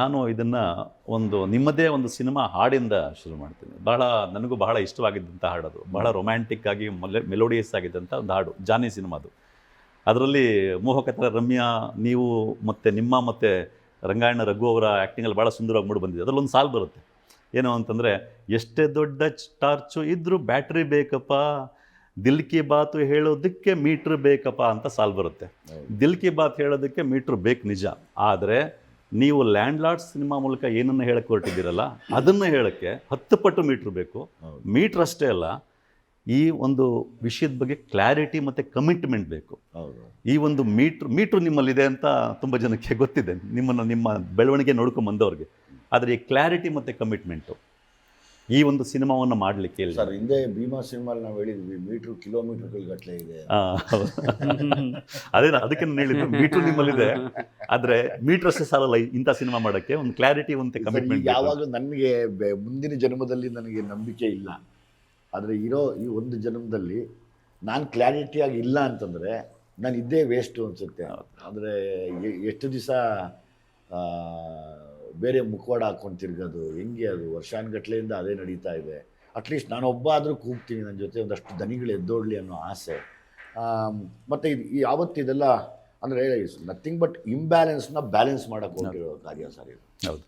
ನಾನು ಇದನ್ನು ಒಂದು ನಿಮ್ಮದೇ ಒಂದು ಸಿನಿಮಾ ಹಾಡಿಂದ ಶುರು ಮಾಡ್ತೀನಿ. ಬಹಳ ನನಗೂ ಬಹಳ ಇಷ್ಟವಾಗಿದ್ದಂಥ ಹಾಡದು. ಬಹಳ ರೊಮ್ಯಾಂಟಿಕ್ ಆಗಿ ಮೆಲೋಡಿಯಸ್ ಆಗಿದ್ದಂಥ ಒಂದು ಹಾಡು ಜಾನಿ ಸಿನಿಮಾದು. ಅದರಲ್ಲಿ ಮೋಹಕತರ ರಮ್ಯಾ ನೀವು ಮತ್ತು ನಿಮ್ಮ ಮತ್ತು ರಂಗಾಯಣ ರಘು ಅವರ ಆ್ಯಕ್ಟಿಂಗಲ್ಲಿ ಭಾಳ ಸುಂದರವಾಗಿ ಮೂಡಿ ಬಂದಿದೆ. ಅದರಲ್ಲೊಂದು ಸಾಲ್ ಬರುತ್ತೆ. ಏನು ಅಂತಂದರೆ ಎಷ್ಟೇ ದೊಡ್ಡ ಟಾರ್ಚು ಇದ್ದರೂ ಬ್ಯಾಟ್ರಿ ಬೇಕಪ್ಪ ದಿಲ್ ಕಿ ಬಾತು ಹೇಳೋದಕ್ಕೆ ಮೀಟ್ರ್ ಬೇಕಪ್ಪ ಅಂತ ಸಾಲ್ ಬರುತ್ತೆ. ದಿಲ್ ಕಿ ಬಾತ್ ಹೇಳೋದಕ್ಕೆ ಮೀಟ್ರ್ ಬೇಕು ನಿಜ. ಆದರೆ ನೀವು ಲ್ಯಾಂಡ್ ಲಾರ್ಡ್ ಸಿನಿಮಾ ಮೂಲಕ ಏನನ್ನು ಹೇಳಕ್ಕೆ ಹೊರಟಿದ್ದೀರಲ್ಲ ಅದನ್ನು ಹೇಳೋಕ್ಕೆ ಹತ್ತು ಪಟ್ಟು ಮೀಟ್ರ್ ಬೇಕು. ಮೀಟ್ರ್ ಅಷ್ಟೇ ಅಲ್ಲ ಈ ಒಂದು ವಿಷಯದ ಬಗ್ಗೆ ಕ್ಲಾರಿಟಿ ಮತ್ತು ಕಮಿಟ್ಮೆಂಟ್ ಬೇಕು. ಈ ಒಂದು ಮೀಟ್ರ್ ಮೀಟ್ರ್ ನಿಮ್ಮಲ್ಲಿದೆ ಅಂತ ತುಂಬ ಜನಕ್ಕೆ ಗೊತ್ತಿದೆ ನಿಮ್ಮನ್ನು ನಿಮ್ಮ ಬೆಳವಣಿಗೆ ನೋಡ್ಕೊಂಡು ಬಂದವ್ರಿಗೆ. ಆದರೆ ಈ ಕ್ಲಾರಿಟಿ ಮತ್ತು ಕಮಿಟ್ಮೆಂಟು. ಈ ಒಂದು ಸಿನಿಮಾವನ್ನು ಮಾಡಲಿಕ್ಕೆ ಇಲ್ಲ. ಸರ್ ಹಿಂದೆ ಭೀಮಾ ಸಿನಿಮಾಲ್ ನಾವು ಹೇಳಿದ್ವಿ ಮೀಟ್ರು ಕಿಲೋಮೀಟರ್ ಗಟ್ಟಲೆ ಇದೆ. ಅದೇ ಅದಕ್ಕೆ ನಾನು ಹೇಳಿದ್ದು ಮೀಟ್ರ್ ನಿಮ್ಮಲ್ಲಿದೆ. ಆದರೆ ಮೀಟ್ರ್ ಅಷ್ಟೇ ಸಾಲಲ್ಲ ಇಂಥ ಸಿನಿಮಾ ಮಾಡೋಕ್ಕೆ ಒಂದು ಕ್ಲಾರಿಟಿ ಒಂದು ಕಮಿಟ್ಮೆಂಟ್ ಯಾವಾಗಲೂ ನನಗೆ ಮುಂದಿನ ಜನ್ಮದಲ್ಲಿ ನನಗೆ ನಂಬಿಕೆ ಇಲ್ಲ. ಆದರೆ ಇರೋ ಈ ಒಂದು ಜನ್ಮದಲ್ಲಿ ನಾನು ಕ್ಲಾರಿಟಿಯಾಗಿ ಇಲ್ಲ ಅಂತಂದರೆ ನಾನು ಇದ್ದೇ ವೇಸ್ಟು ಅನಿಸುತ್ತೆ. ಅಂದರೆ ಎಷ್ಟು ದಿವಸ ಬೇರೆ ಮುಖವಾಡ ಹಾಕ್ಕೊಂಡು ತಿರ್ಗೋದು ಹೆಂಗೆ ಅದು? ವರ್ಷಾನುಗಟ್ಲೆಯಿಂದ ಅದೇ ನಡೀತಾ ಇದೆ. ಅಟ್ಲೀಸ್ಟ್ ನಾನು ಒಬ್ಬ ಆದರೂ ಕೂಗ್ತೀನಿ ನನ್ನ ಜೊತೆ ಒಂದಷ್ಟು ದನಿಗಳು ಎದ್ದೋಡ್ಲಿ ಅನ್ನೋ ಆಸೆ. ಮತ್ತು ಇದು ಈ ಯಾವತ್ತು ಇದೆಲ್ಲ ಅಂದರೆ ನಥಿಂಗ್ ಬಟ್ ಇಂಬ್ಯಾಲೆನ್ಸ್ನ ಬ್ಯಾಲೆನ್ಸ್ ಮಾಡೋಕ್ಕೆ ಹೋಗಿರೋ ಕಾರ್ಯ ಸರ್ ಇದು. ಹೌದು.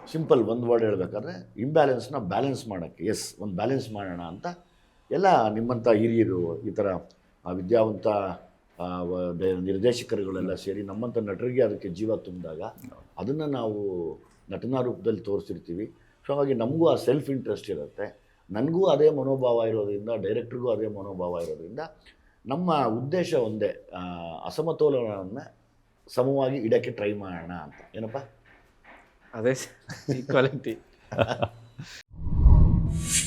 ಸಿಂಪಲ್ ಒಂದು ವರ್ಡ್ ಹೇಳ್ಬೇಕಾದ್ರೆ ಇಂಬ್ಯಾಲೆನ್ಸ್ನ ಬ್ಯಾಲೆನ್ಸ್ ಮಾಡೋಕ್ಕೆ ಎಸ್ ಒಂದು ಬ್ಯಾಲೆನ್ಸ್ ಮಾಡೋಣ ಅಂತ ಎಲ್ಲ ನಿಮ್ಮಂಥ ಹಿರಿಯರು ಈ ಥರ ವಿದ್ಯಾವಂತ ನಿರ್ದೇಶಕರುಗಳೆಲ್ಲ ಸೇರಿ ನಮ್ಮಂಥ ನಟರಿಗೆ ಅದಕ್ಕೆ ಜೀವ ತುಂಬಿದಾಗ ಅದನ್ನು ನಾವು ನಟನಾ ರೂಪದಲ್ಲಿ ತೋರಿಸಿರ್ತೀವಿ. ಸೊ ಹಾಗಾಗಿ ನಮಗೂ ಆ ಸೆಲ್ಫ್ ಇಂಟ್ರೆಸ್ಟ್ ಇರುತ್ತೆ. ನನಗೂ ಅದೇ ಮನೋಭಾವ ಇರೋದ್ರಿಂದ ಡೈರೆಕ್ಟ್ರಿಗೂ ಅದೇ ಮನೋಭಾವ ಇರೋದ್ರಿಂದ ನಮ್ಮ ಉದ್ದೇಶ ಒಂದೇ ಅಸಮತೋಲನವನ್ನು ಸಮವಾಗಿ ಇಡೋಕ್ಕೆ ಟ್ರೈ ಮಾಡೋಣ ಅಂತ. ಏನಪ್ಪ? ಅದೇ ಈಕ್ವಾಲಿಟಿ